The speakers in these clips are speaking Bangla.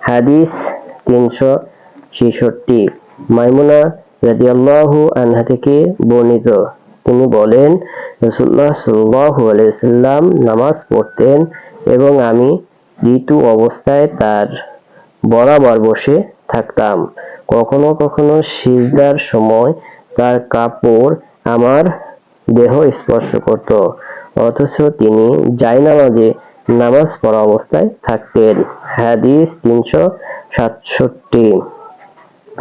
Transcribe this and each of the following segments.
হাদিস তিনশো ছেষট্টি। মাইমুনা আনহা থেকে বর্ণিত। তিনি বলেন রসুল্লাহ সাল্লাল্লাহু আলাইহি সাল্লাম নামাজ পড়তেন এবং আমি ঋতু অবস্থায় তার বরাবর বসে থাকতাম। কখনো কখনো সিজদার সময় তার কাপড় আমার দেহ স্পর্শ করত। অথচ তিনি জায়নামাজে নামাজ পড়া অবস্থায় থাকতেন। হাদিস তিনশো সাতষট্টি।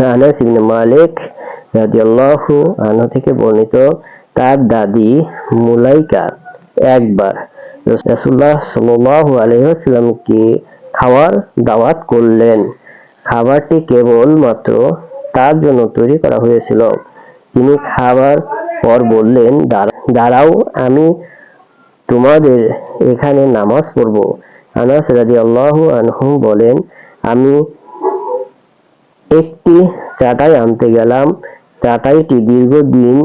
আনাস ইবনে মালিক রাদিয়াল্লাহু আনহু থেকে বর্ণিত তার দাদি মুলাইকা একবার রাসূলুল্লাহ সাল্লাল্লাহু আলাইহি ওয়াসাল্লামকে খাওয়ার দাওয়াত করলেন। খাবারটি কেবল মাত্র তার জন্য তৈরি করা হয়েছিল। তিনি খাবার পর বললেন "দাঁড়া- দাঁড়াও, আমি তোমাদের এখানে নামাজ পড়ব। আনাস রাদিয়াল্লাহু আনহু বলেন, আমি একটি চাটাই আনতে গেলাম। চাটাইটি দীর্ঘদিন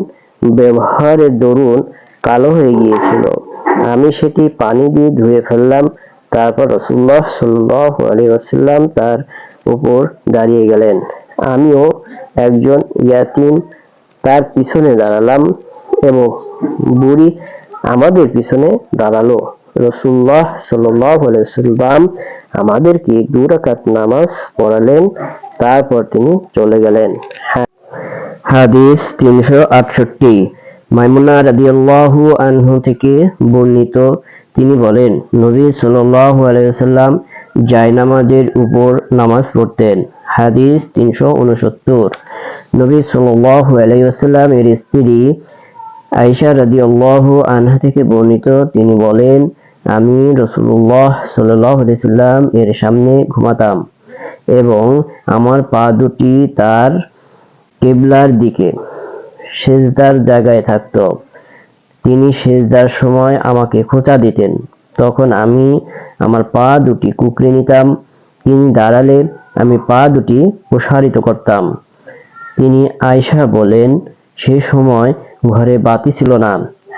ব্যবহারের দরুন কালো হয়ে গিয়েছিল। আমি সেটি পানি দিয়ে ধুয়ে ফেললাম। তারপর রসুল্লাহ সাল্লাহ আলী ওয়াসাল্লাম তার উপর দাঁড়িয়ে গেলেন। আমিও একজন ইয়াতিম, তার পিছনে দাঁড়ালাম এবং বুড়ি আমাদের পিছনে দাঁড়াল। রসুল্লাহ সাল্লাম আমাদেরকে দু রাকাত নামাজ পড়ালেন, তারপর তিনি চলে গেলেন। হাদিস তিনশো আটষট্টি। মাইমুনা রাদিয়াল্লাহু আনহু থেকে বর্ণিত, তিনি বলেন, নবী সাল্লাল্লাহু আলাইহি ওয়াসাল্লাম জায়নামাজের উপর নামাজ পড়তেন। হাদিস তিনশো উনসত্তর। নবী সাল্লাল্লাহু আলাইহি ওয়াসাল্লাম এর স্ত্রী আয়েশা রাদিয়াল্লাহু আনহা থেকে বর্ণিত, তিনি বলেন, আমি সাল্লাল্লাহু সাল্লাম এর সামনে ঘুমাতাম এবং আমার পা দুটি তার কেবলার দিকে সেজদার জায়গায় থাকত। তিনি সেজদার সময় আমাকে খোঁচা দিতেন। তখন আমি আমার পা দুটি কুকড়ে নিতাম। তিনি দাঁড়ালে আমি পা দুটি প্রসারিত করতাম। তিনি আয়সা বলেন সে সময় ঘরে বাতি ছিল না।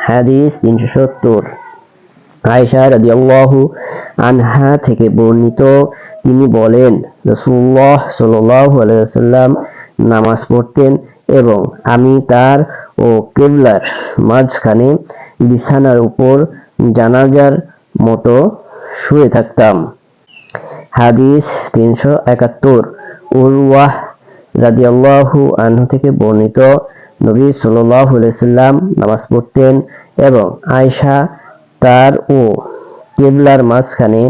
হাদিস তিনশো সত্তর। আয়সা রাদিয়াল্লাহু আনহা থেকে বর্ণিত, তিনি বলেন, রাসূলুল্লাহ সাল্লাল্লাহু আলাইহি ওয়াসাল্লাম নামাজ পড়তেন এবং আমি তার ও কেবলার মাঝখানে বিছানার উপর জানাজার মতো শুয়ে থাকতাম। হাদিস তিনশো একাত্তর। উরওয়াহ রাদিয়াল্লাহু আনহু থেকে বর্ণিত নবী সাল্লাম নামাজ পড়তেন এবং আয়েশা তার ও কেবলার মাঝখানে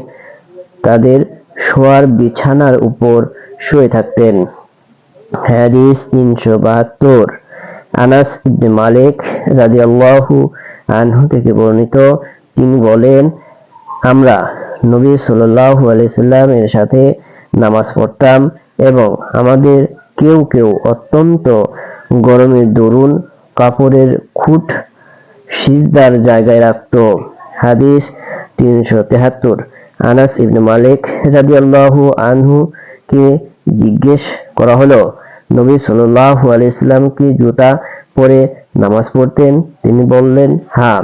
তাদের শোয়ার বিছানার উপর শুয়ে থাকতেন। হাদিস তিনশো বাহাত্তর। আনাস ইবনে মালিক রাদিয়াল্লাহু আনহু থেকে বর্ণিত, তিনি বলেন, আমরা নবী সাল্লাল্লাহু আলাইহি সাল্লাম এর সাথে নামাজ পড়তাম এবং আমাদের কেউ কেউ অত্যন্ত গরমের দরুন কাপড়ের খুঁট সিজদার জায়গায় রাখত। হাদিস তিনশো তেহাত্তর। আনাস ইবনে মালিক রাদিয়াল্লাহু আনহু কে জিজ্ঞেস করা হলো, নবী সাল্লাল্লাহু আলাইহি সাল্লাম কি জুতা পরে নামাজ পড়তেন? তিনি বললেন হ্যাঁ।